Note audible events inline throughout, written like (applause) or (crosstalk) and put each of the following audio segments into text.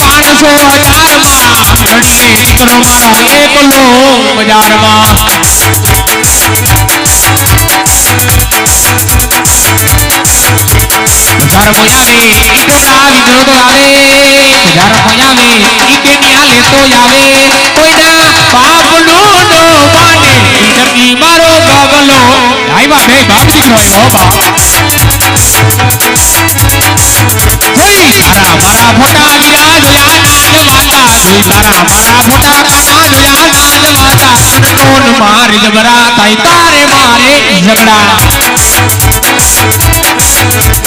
પાંચસો હજારમાં ઘડીએ દીકરો એકલો બજારમાં હજાર મોયાવે ઈટોળા વિધતો આવે હજાર મોયાવે ઈટે લેતો આવે કોઈના બાપનો નો માને નકી મારો ગગલો આઈવા બે બાપ દીકરો હો બાપ. જોઈ તારા મારા ફોટા વીરા જોયા નાજ વાતા જોઈ તારા મારા ફોટા કાના જોયા નાજ વાતા અનટોન માર જબરા તાઈ તારે મારે ઝગડા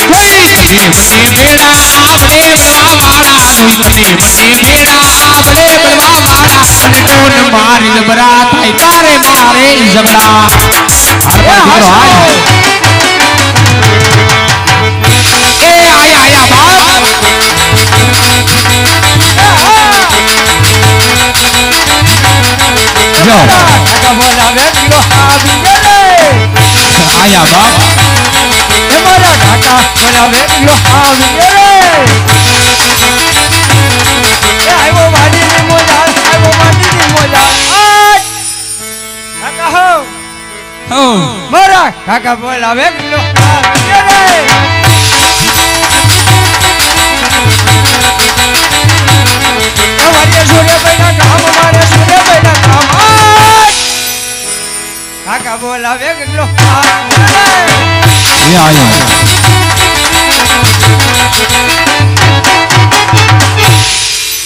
જોઈ તને મને બેડા આપણે બળવા વાળા જોઈ તને મને બેડા આપણે બળવા વાળા અનટોન માર જબરા તાઈ તારે રે આયા બાપ. એ મારા કાકા બોલાવે દીકરો આવી ગયો રે આવ્યો વાડીની મોજા આવ્યો વાડીની મોજા. કાકા હો. હો. મારા કાકા બોલાવે દીકરો રે એ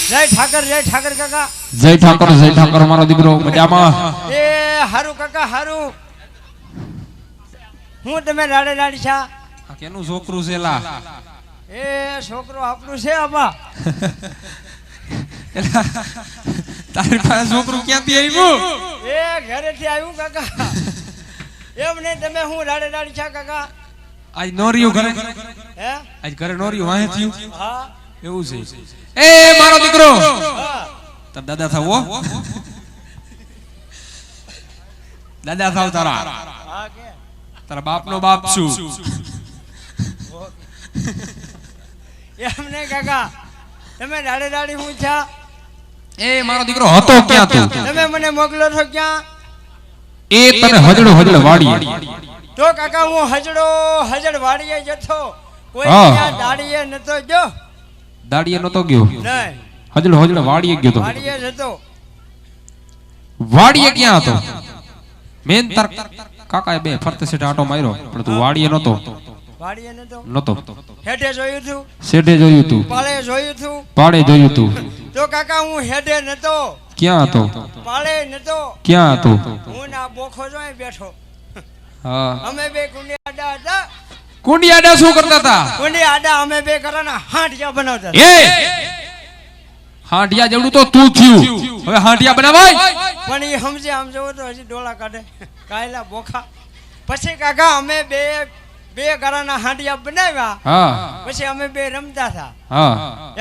જય ઠાકર જય ઠાકર કાકા જય ઠાકર જય ઠાકર મારો દીકરો. મજામાં? એ હારું કાકા હારું. હું તમે રાડે રાડી છા? આ કેનું છોકરું છે લા? એ છોકરો આપણું છે આમાં (laughs) તારી પાસે છોકરું ક્યાંથી આવ્યું? એ ઘરેથી આવ્યું કાકા. એમ નહીં તમે હું રાડે રાડી છા કાકા? આજ નોરિયું ઘરે? હે? આજ ઘરે નોરિયું વાહે થયું? હા. એવું છે. એ મારો દીકરો! તાર દાદા થાવ દાદા થાવ તારા. હા કે? તારા બાપનો બાપ છું. એમ નહીં કાકા. તમે રાડે રાડી હું છા? એ મારો દીકરો હતો ક્યાં તું? તમે મને મોકલો છો ક્યાં? એ તને હજડો હજડો વાડીએ. તો કાકા હું હજડો હજડ વાડીએ જતો. કોઈ ત્યાં દાડીએ નતો જો દાડીએ નતો ગયો. નહીં. હજડો હજડો વાડીએ ગયો તો. વાડીએ જતો. વાડીએ ક્યાં હતો? મેન તાર કાકાએ બે ફરતે સેટ આટો માર્યો પણ તું વાડીએ નતો. વાડીએ નતો? નતો. હેડે જોયું તું? સેડે જોયું તું. પાળે જોયું તું? પાડે જોયું તું. તો કાકા હું હેઠે નતો. ક્યાં હતો? પાળે નતો ક્યાં હતો? હું ના બોખો જો બેઠો. હા. અમે બે કુંડિયાડા હતા. કુંડિયાડા શું કરતા હતા? કુંડિયાડા અમે બે કરાના હાંડિયા બનાવતા એ! હાંડિયા જેવડું તો તું થયું. હવે હાંડિયા બનાવાય? પણ એ સમજે આમ જોવો તો હજી ડોળા કાઢે. કાયલા બોખા. પછી કાકા અમે બે બે ઘરાના હાંડિયા બનાવ્યા. પછી અમે બે રમતા હતા.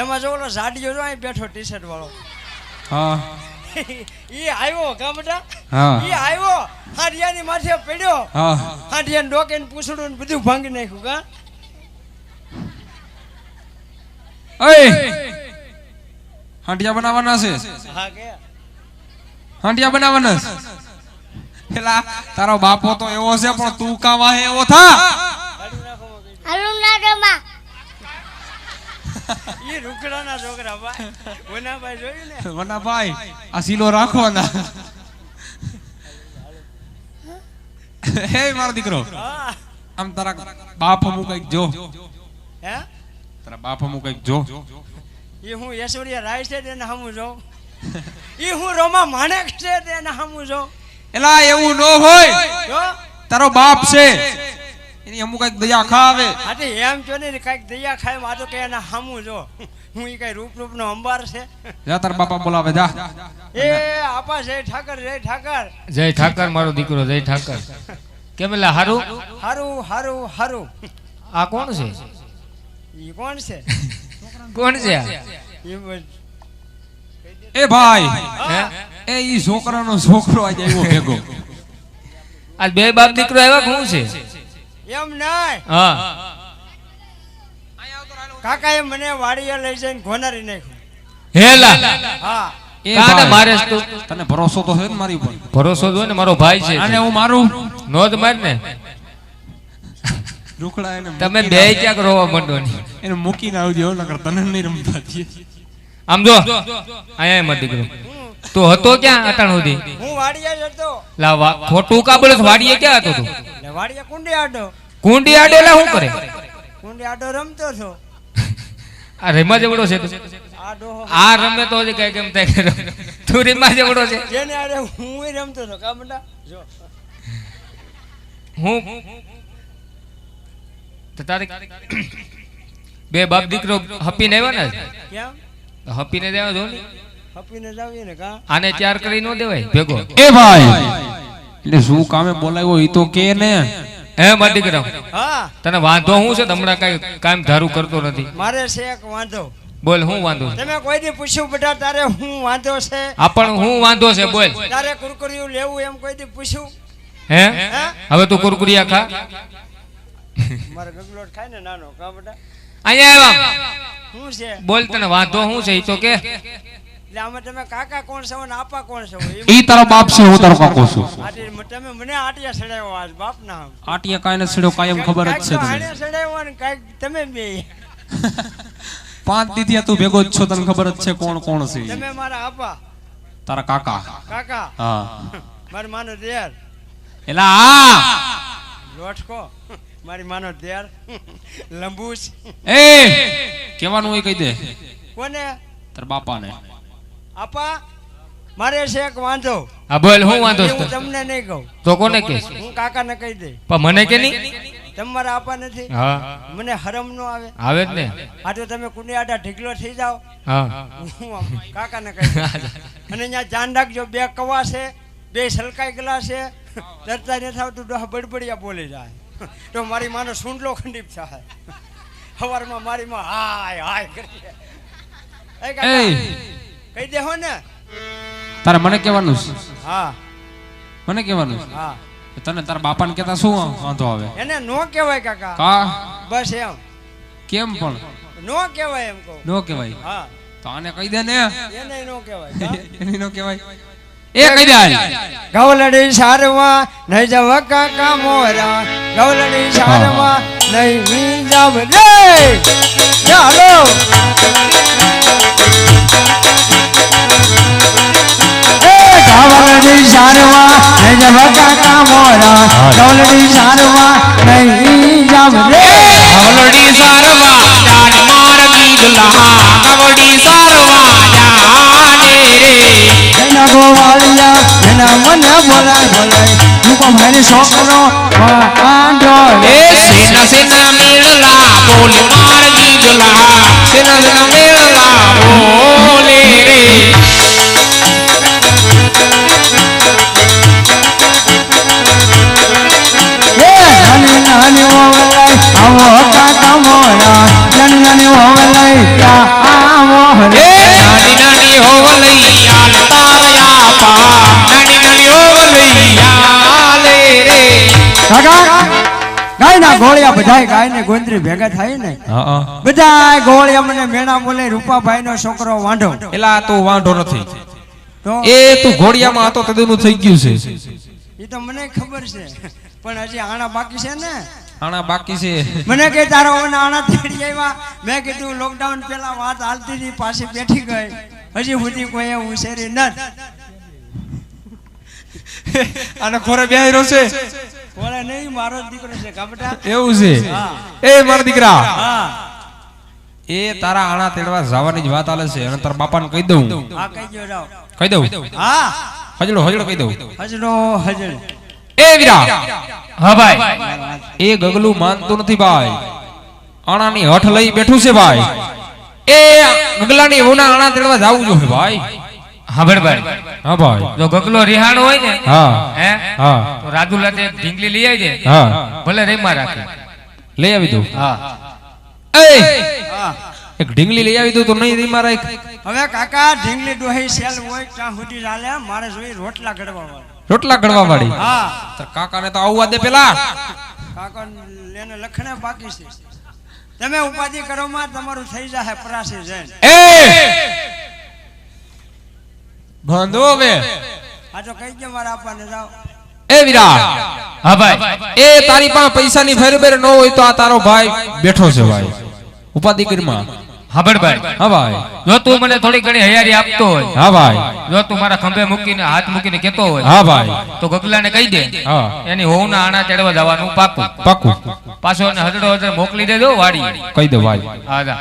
એમાં જો ઓલો સાડીઓ જો અહીં બેઠો ટી શર્ટ વાળો. હા. ઈ આવ્યો ગામડા હા. ઈ આવ્યો હાડિયાની માથે પડ્યો. હા. હાંડિયાને ડોકે ને પૂછડું ને બધું ભાંગી નાખ્યું કા? અય! હાંડિયા બનાવવાના છે? હા કે? હાંડિયા બનાવવાના છે? પેલા તારો બાપો તો એવો છે પણ તું કા વાહે એવો થા? ઈ રૂખડાના છોકરા ભાઈ વનાભાઈ જોયું ને વના ભાઈ આ સીલો રાખવાના હે મારો દીકરો હા આમ તારા બાપ હમું કંઈક જો હે તારા બાપ હમું કંઈક જો ઈ હું યશોરિયા રાય છે તેને હમું જો ઈ હું રોમા માણેક છે તેને હમું જો એલા એવું ન હોય જો તારો બાપ છે એની અમુક કંઈક દયા ખાવે. આજે એમ જો ને કંઈક દયા ખાય આ કે એના હામું જો. હું ઈ કઈ રૂપ રૂપ નો અંબાર છે. જા તાર બાપા બોલાવે જા. એ આપા જય ઠાકર જય ઠાકર. જય ઠાકર મારો દીકરો જય ઠાકર. કેમ એટલે હારું? હારું હારું હારું. આ કોણ છે? ઈ કોણ છે? કોણ છે એ ભાઈ હે? એ ઈ છોકરાનો છોકરો આજે આવ્યો ભેગો. આ બે બાપ દીકરો આવ્યા કોણ છે? એમ નહીં કાકા એ મને વાડીએ લઈ જઈને ઘોનારી નાખ્યું. હેલા. હા. કાને મારે તને ભરોસો તો છે ને મારી ઉપર? ભરોસો તો ને મારો ભાઈ છે. અને હું મારું? નોંધ માર ને. તમે મૂકીને બે આવજો. ક્યાંક રોવા માંડો ની. એને મૂકીને આવજો નકર તને નહીં રમતા આમ જો. અહીંયા મત દીકરો. તું હતો ક્યાં અટાણ સુધી? હું વાડિયા હતો. લા ખોટું કા બોલે ક્યાં હતો તું? વાડિયા કુંડી આડો. કુંડી આડે એટલે શું કરે? કુંડી આડો રમતો છો આ રેમા જેવડો છે તું? આ રમે તો જ કઈ કેમ થાય તું રેમા જેવડો છે? જેને આડે હું રમતો છો કા બેટા? જો. હું? તો તારે બે બાપ દીકરો હપીને આવ્યા ને? કેમ? હપીને દેવા જો ને હપીને જાવીએ ને કા? આને ચાર કરી નો દેવાય ભેગો. એ ભાઈ એટલે શું કામે બોલાવ્યો ઈ તો કે ને? હે મારા દીકરા હા. તને વાંધો હું છે? હમણાં કઈ કામ ધારું કરતો નથી. મારે છે એક વાંધો. બોલ હું વાંધો તમે કોઈ દી પૂછ્યું બેટા તારે હું વાંધો છે? આ પણ હું વાંધો છે બોલ. તારે કુરકુરિયું લેવું એમ કોઈ દી પૂછ્યું? હે? હે? હવે તું કુરકુરિયા ખા. મારે ગગલોટ ખાય ને નાનો કા બેટા? અહીંયા આવ્યા. શું છે? બોલ તને વાંધો શું છે? એ તો કે. એટલે આમાં તમે કાકા કોણ છો અને આપા કોણ છો? ઈ તારો બાપ છે હું તારો કાકો છું. તમે મને આટિયા સડાવ્યો આજ બાપ ના આટિયા કાંઈ નથી છેડ્યો કાયમ ખબર જ છે તમને સડાયો ને કાંઈક તમે બે. પાંચ દીધી તું ભેગો જ છો તને ખબર જ છે કોણ કોણ છે તમે મારા આપા. તારા કાકા. કાકા. હા. મારી માનો દેર. એલા આ લોટકો. મારી માનો દેર. લંબુસ. એ કેવાનું હોય કહી દે. કોને? તારા બાપાને. આપા મારે છે એક વાંધો. હા બોલ હું વાંધો હું તમને નહીં કહું. તો કોને કે હું કાકાને કહી દઈ પણ મને કે નહીં? તમારા આપા નથી? હા. મને હરમ નો આવે. આવે જ ને. આ તો તમે કુંડિયાડા ઢીકલો થઈ જાઓ. હા. કાકાને કહી દે અને અહીંયા ધ્યાન રાખજો બે કવા છે બે સલકાઈ ગલા છે. તરતા નથી આવતું ડોહા બડબડિયા બોલી જાય. તો મારી માનો સૂંડલો ખંડીપ થાય. સવારમાં મારી માં હાય હાય કરી એ એ કાકા, કહી દેહો ને. તારે મને કહેવાનું છે? હા. મને કહેવાનું હા. તને તારા બાપાને કહેતા શું વાંધો આવે? એને નો કહેવાય કાકા. કા? બસ એમ. કેમ પણ? નો કહેવાય એમ કહું. નો કહેવાય? હા. તો આને કહી દે ને. એને નો કહેવાય. (laughs) એને નો કહેવાય? એ કહી દે ગવલડી સારવા નહીં જવ કાકા મોરા. ગૌલડી સારવા નહીં જવ. રે ચાલો ગૌલડી સારવા નહીં જવા કાકા મોરા ડોલડી સારવા નહીં જવ રે. ડોલડી સારવા જાન મારવી દુલ્હા ડોલડી સારવા જાને રે. એના ગોવાળિયા એના મન બોલાય બોલાય તું મારી છોકરો આંડો રે. સેના સેના મેળલા બોલ મારવી દુલ્હા સેના સેના મેળલા બોલે આવો કાકા મોરા નાની નાની ઓવલાય આવો રે નાની નાની હોવલૈયા તારયા પા. નાની નાની હોવલૈયા લે રે. કાકા ગાય ના ગોળિયા બધાય ગાય ને ગોંદરી ભેગા થાય ને? હા બધાય ગોળિયા મને મેણા બોલે રૂપાભાઈ નો છોકરો વાંઢો. એલા તું વાંઢો નથી. એ તું ઘોડિયામાં હતો થઈ ગયું છે. એ તો મને ખબર છે. પણ હજી આણા બાકી છે ને? આના બાકી છે. મને કે તારો આણા તેડી આવ્યા. મેં કીધું લોકડાઉન પહેલા વાત હાલતી હતી પાછી બેઠી ગઈ. હજી સુધી કોઈ એવું શેરી નથી આને ખોરે રહ્યો છે. ખોરે નહીં મારો દીકરો છે કાબટા એવું છે? હા. એ મારા દીકરા. હા. એ તારા આણા તેડવા જવાની જ વાત આલે છે. અને તારા બાપાને કહી દઉં. હા કહી દો કહી દઉં? હા. હજડો હજડો કહી દઉં. હજડો હજડ. એ વીરા. હા ભાઈ. એ ગગલું માનતું નથી ભાઈ. આણાની હઠ લઈ બેઠું છે ભાઈ. એ ગગલાની ઉના આણા તેડવા જાવું જોઈએ ભાઈ. હા ભાઈ હા ભાઈ. જો ગગલો રિહાણો હોય ને હા. હે હા. તો રાજુ લાતે ઢીંગલી લઈ આવજે હા. ભલે રેમાં રાખે. લઈ આવી દઉં. હા. એ! હા. એક ઢીંગલી લઈ આવી દઉં તો નહીં રીમાં રાખ. હવે કાકા ઢીંગલી ડોહી સેલ હોય ત્યાં સુધી ચાલે મારે જોઈ રોટલા ગડવા વાળા રોટલા ગણવા વાળી કાકાને તો આવવા દે પેલા. કાકા લખણે બાકી છે. તમે ઉપાધિ કરો માં તમારું થઈ જાય પરાશે જૈન એ! બાંધો હવે. આ તો કઈ કે મારા આપવાને જાઓ. એ વિરા હા ભાઈ. એ તારી પાસે પૈસાની ફેર બેર ન હોય તો આ તારો ભાઈ બેઠો છે ભાઈ. ઉપાધિ કરીમાં હા ભાઈ હા ભાઈ. જો તું મને થોડી ઘણી હયારી આપતો હોય હા ભાઈ. જો તું મારા ખંભે મૂકીને હાથ મૂકીને કેતો હોય હા ભાઈ. તો ગગલાને કહી દે હા. એની હોવના આણા ચડવા જવાનું પાકું. પાકું. પાછો એને હજડો હજડ મોકલી દેજો વાડી. કહી દે ભાઈ હા જા.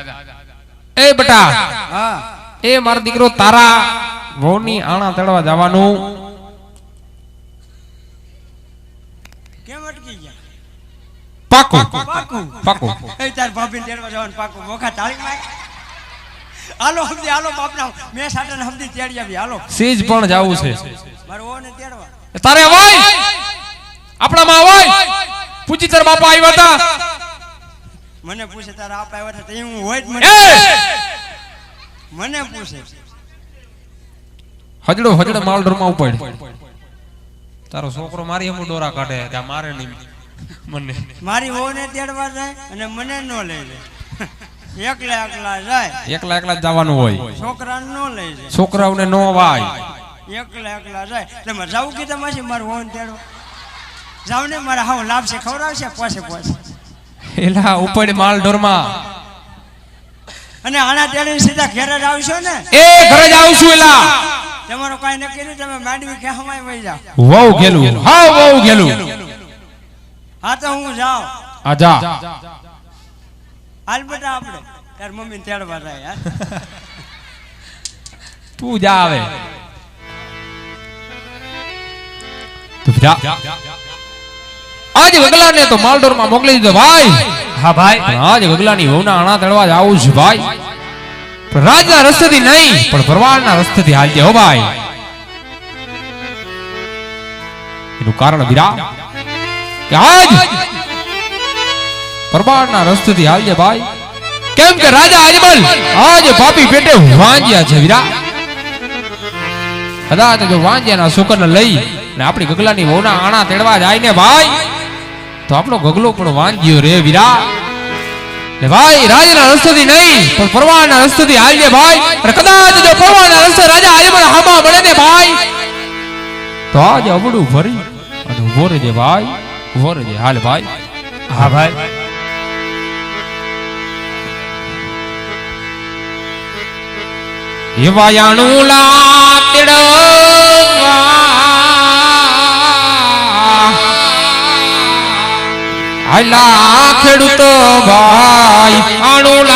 એ બટા હા. એ મારો દીકરો તારા વહુની આણા ચડવા જવાનું. કેમ અટકી ગયા? પાકું. પાકું. પાકું. એ તાર ભાભીને તેડવા જવાનું પાકું. મોખા તાળી માય હાલો હમદી હાલો બાપના મે સાટાને હમદી તેડી આવી હાલો. સીજ પણ જાવું છે. મારો ઓને તેડવા. તારે અવાય! આપણામાં હોય પૂછી તાર બાપા આવ્યા હતા. મને પૂછે તારા આપ આવ્યા હતા હું હોય જ મને. મને પૂછે. હજડો હજડો માલઢોરમાં ઉપાડ. તારો છોકરો મારી હમ ડોરા કાઢે કે મારે નહીં. મને. મારી વહુને તેડવા જાય અને મને ન લઈ જાય એકલા એકલા જાય. એકલા એકલા જવાનું હોય. છોકરાને ન લઈ જાય. છોકરાઓને નો વાય. એકલા એકલા જાય. તમે જાવું કીધા માસી મારું તેડવા જાવ ને મારા હાવ લાભશે ખવડાવશે પોસે પોસે એલા ઉપાડ અને આના તેડીને સીધા ઘેર જ આવશો ને? એ ઘરે જ આવશું એલા. તમારું કાંઈ નક્કી નહીં તમે માંડવી ખેહમાય વહી જાવ વહુ ગેલું. વહુ ગેલું. હા તો હું જાઉં. હાલ બેટા આપણે તાર મમ્મી તેડવા જાય યાર (laughs) તું જા આવે આજ વગલાને તો માલડોરમાં મોકલી દીધો, ભાઈ. હા, ભાઈ. આજ વગલાની વહુના આણા તળવા જ આવું છું, ભાઈ. રાજના રસ્તેથી નહીં, પણ ભરવાડના રસ્તેથી હાલજે, હો, ભાઈ. એનું કારણ વિરા આજ ભરવાડના રસ્તેથી હાલજે ભાઈ. કેમ કે રાજા અજમલ આજ પાપી પેટે વાંજ્યા છે વીરા. કદાચ જો વાંજ્યાના શુકરને લઈ ને આપણી ગગલાની વહુના આણા તેડવા જાય ને ભાઈ, તો આપણો ગગલો પણ વાંજ્યો રે વીરા. ને ભાઈ, રાજાના રસ્તેથી નહીં, પણ પરવાના રસ્તેથી હાલજે ભાઈ. અને કદાચ જો પરવાના રસ્તે રાજા અજમલ હામા મળે ને ભાઈ, તો આજે અબડું ભરી અને ઊભો રહેજે ભાઈ, ઊભો રહેજે. હાલ ભાઈ. હા ભાઈ. એવાયાણું લાતડવા આલા ખેડૂતો ભાઈ આણું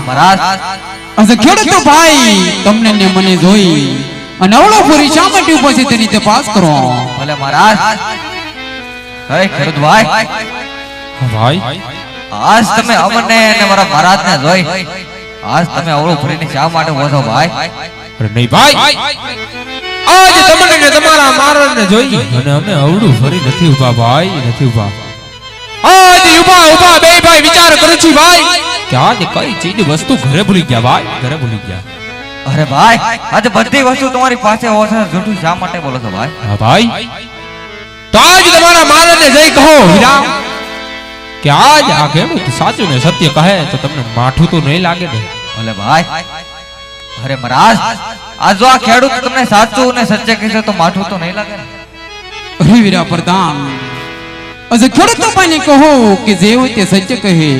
પ્રધાન ખેડૂતો ભાઈ તમને ને મને જોઈ. અને અવળો શા માટે ઊભો તેની તપાસ કરો? ભલે મહારાજ. હે ખેડૂત ભાઈ. ભાઈ. આજ તમે અમને અને મારા મહારાજને જોઈ. આજ તમે અવળું ફરીને શા માટે બોલો ભાઈ? નહીં ભાઈ. આજ તમને ને તમારા મારણને જોઈ. અને અમે અવળું ફરી નથી ઊભા ભાઈ નથી ઊભા આજ ઊભા ઊભા બે ભાઈ વિચાર કરું છું ભાઈ. કે આજ કઈ ચીજ વસ્તુ ઘરે ભૂલી ગયા ભાઈ? ઘરે ભૂલી ગયા. અરે ભાઈ આજે બધી વસ્તુ તમારી પાસે હોવા છતાં જૂઠું શા માટે બોલો છો ભાઈ? હા ભાઈ. તો આજ તમારા મારણને જઈ કહો વિરામ. કે આજ આ ખેડૂત સાચું ને સત્ય કહે તો તમને માઠું તો નહીં લાગે ને. ભલે ભાઈ. અરે મહારાજ આ જો આ ખેડૂત તમને સાચું ને સચ્ચે કહેશે તો માઠું તો નહીં લાગે ને. અરે વીરા પ્રધાન અજે ખેડૂતો પાને કહો કે જે હોય તે સત્ય કહે.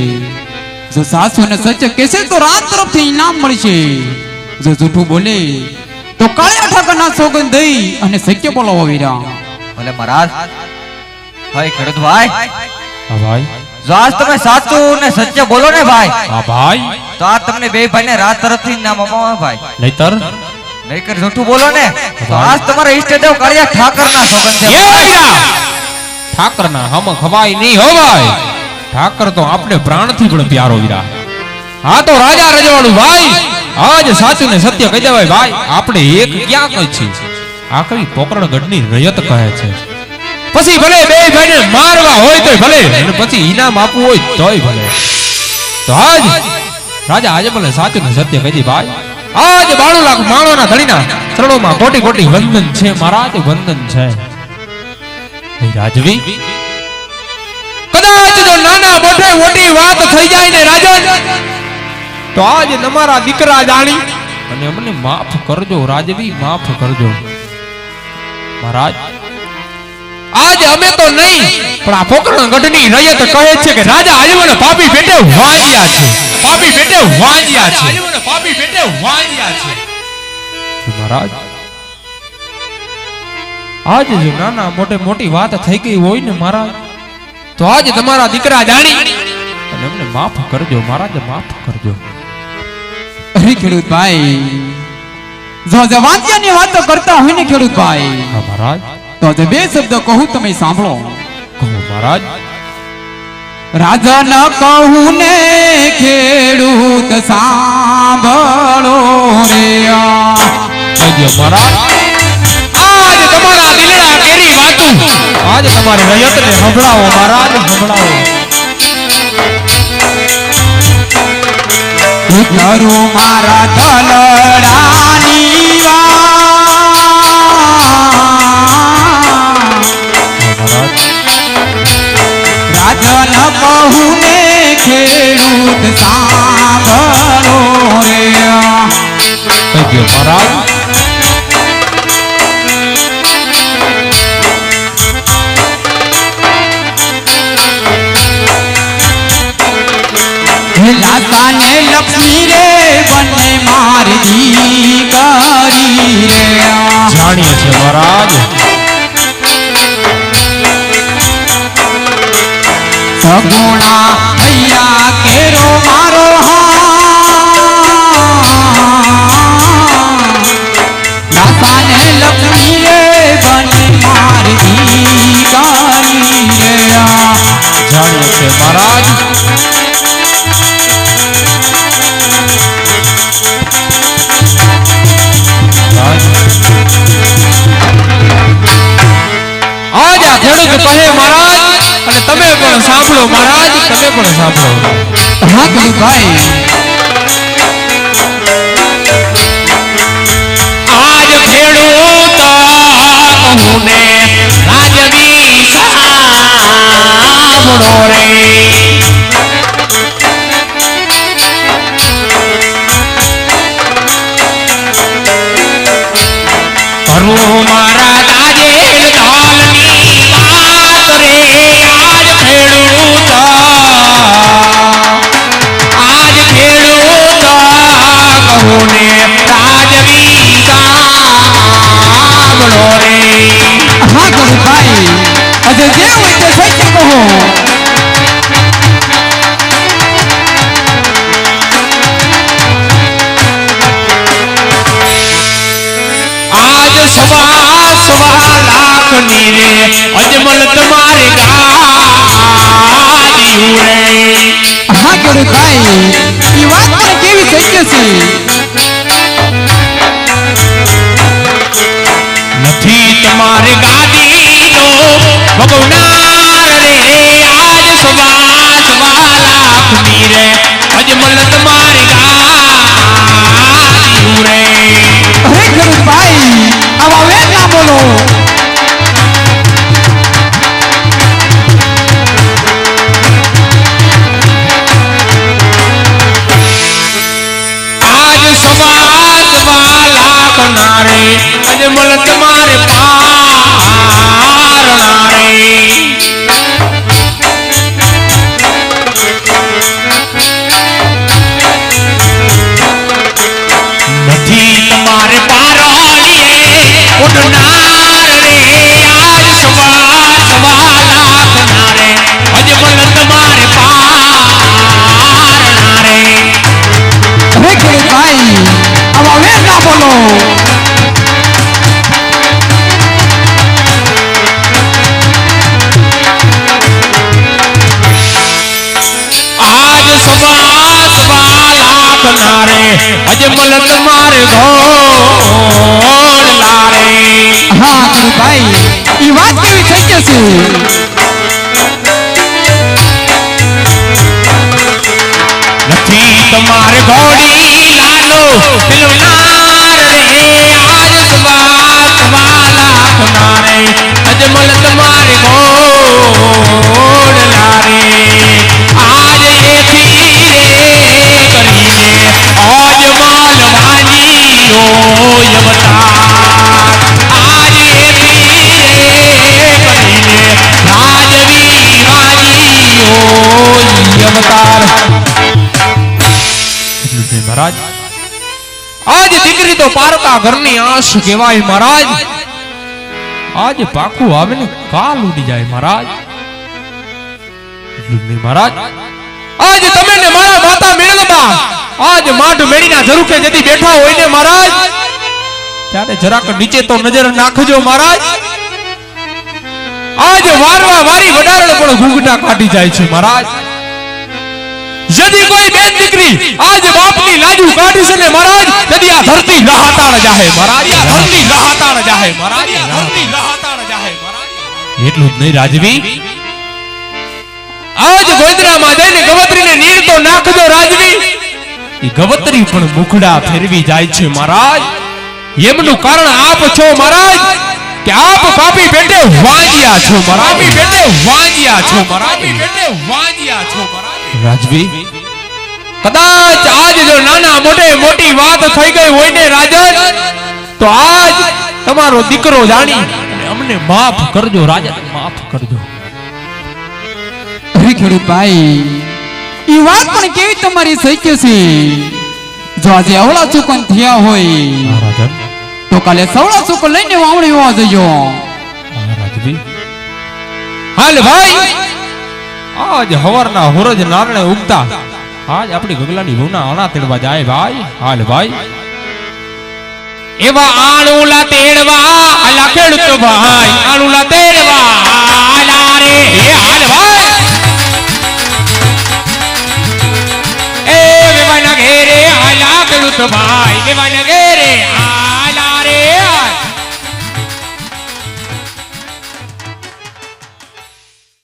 જો સાસુ ને સત્ય કહેશે તો રાત તરફથી ઇનામ મળશે. જો જૂઠું બોલે તો કાળિયા ઠાકરના સોગંદ દઈ અને સત્ય બોલાવો વીરા ભલે મહારાજ. ભાઈ ખડદ ભાઈ હા ભાઈ. જો આજ તમે સાચું ને સત્ય બોલો ને ભાઈ. હા ભાઈ. તો આ તમને બે ભાઈ ને રાત તરફથી ઇનામ અપાવે ભાઈ. નહીતર? નહીકર જૂઠું બોલો ને. તો આજ તમારા ઈષ્ટદેવ કાળિયા ઠાકર ના સોગંદ છે એ વીરા! ઠાકરના હમ ખવાય નહીં હો ભાઈ. ઠાકર તો આપણે પ્રાણથી પણ પ્યારો વીરા. હા તો રાજા રજવાડું, ભાઈ, આજ સાચું ને સત્ય કહી દેવાય, ભાઈ, આપણે એક ક્યાં કઈ છે આખરી પોકરણગઢની રયત કહે છે? પછી ભલે બે ભાઈને મારવા હોય તોય ભલે, અને પછી ઈનામ આપવું હોય તોય ભલે. તો આજ રાજા આજે ભલે સાચું ને સત્ય કહી દી, ભાઈ, આજ બાણું લાખ માણોના ધણીના ચરણોમાં કોટી કોટી વંદન છે, મહારાજ, વંદન છે. રાજવી મોઢે મોટી વાત થઈ જાય ને રાજન. તો આજ તમારા દીકરા જાણી. અને અમને માફ કરજો રાજવી માફ કરજો. મહારાજ. આજ અમે તો નહીં પણ આ પોકરણ ગઢની રયત કહે છે કે રાજા આજીવન પાપી પેટે વાંજ્યા છે. પાપી પેટે વાંજ્યા છે. પાપી પેટે વાંજ્યા છે. મહારાજ આજ જો નાના મોટે મોટી વાત થઈ ગઈ હોય ને મહારાજ. તો આજ તમારા દીકરા જાણી. અને અમને માફ કરજો મહારાજ માફ કરજો. અરે ખેડૂત ભાઈ જો જે વાંચ્યાની વાતો કરતા હોય ને ખેડૂત ભાઈ હા મહારાજ. તો જે બે શબ્દ કહું તમે સાંભળો. કહો મહારાજ. રાજા ન કહું ને ખેડૂત સાંભળો રે આ. કહેજો મહારાજ. આજ તમારા દિલડા કેરી વાતું આજ તમારી રયતને સંભળાવો મહારાજ સંભળાવો કરું મારા દલડાની વાત. હા સાંભળો મહારાજ તમે પણ સાંભળો. હા ભાઈ આજ ખેડૂત કહું ને રાજવી સાંભળો રે. મારા સવા સવા લાખની રે. અજમલ તમારે દીવું રે હા ખેડૂત ભાઈ. કેવી સત્ય છે નથી તમારે ઘોડી લાલો પેલુનાર ઘરની આંસ કહેવાય મહારાજ. આજ પાકું આવે ને કાલ ઉડી જાય મહારાજ. મહારાજ. આજ તમે ને મારા માતા મેળવા આજ માઢ મેળીના ઝરૂખે જતી બેઠા હોય ને મહારાજ. ત્યારે જરાક નીચે તો નજર નાખજો મહારાજ. આજ વારવા વારી વડારણ પણ ઘૂંઘટા કાઢી જાય છે મહારાજ. જદી કોઈ બેન દીકરી આજ બાપની લાજુ કાઢી છે ને મહારાજ જદી આ ધરતી લહાતાણ જાહે મહારાજ આ ધરતી લહાતાણ જાહે મહારાજ આ ધરતી લહાતાણ જાહે એટલું જ નહીં રાજવી. આજ ગોદરામાં જઈને ગવત્રીને નીર તો નાખજો રાજવી. ઈ ગવત્રી પણ મુખડા ફેરવી જાય છે મહારાજ. એમનું કારણ આપ છો મહારાજ કે આપ પાપી બેટે વાંજ્યા છો મહારાજ. પાપી બેટે વાંજ્યા છો મહારાજ. પાપી બેટે વાંજ્યા છો મહારાજ. રાજવી? કદાચ આજ જો નાના મોટે મોટી વાત થઈ ગઈ હોય ને રાજન તો આજ તમારો દીકરો જાણી અમને માફ કરજો રાજન માફ કરજો. ખેડૂત ભાઈ એ વાત પણ કેવી તમારી સત્ય છે? જો આજે અવળા ચુકન થયા હોય રાજન તો કાલે સવળા ચુકન લઈને વાવણી હોવા જજો હાલ ભાઈ આજ હવારના હોરજ નારણે ઉગતા. આજ આપણી ગગલાની ભૂના આણા તેડવા જાય ભાઈ, હાલ ભાઈ. એવા આણુલા તેડવા, આલા ખેડૂત ભાઈ, આણુલા તેડવા, આલા રે. એ હાલ ભાઈ. એ વેવાના ઘેરે આલા ખેડૂત ભાઈ વેવાના ઘેરે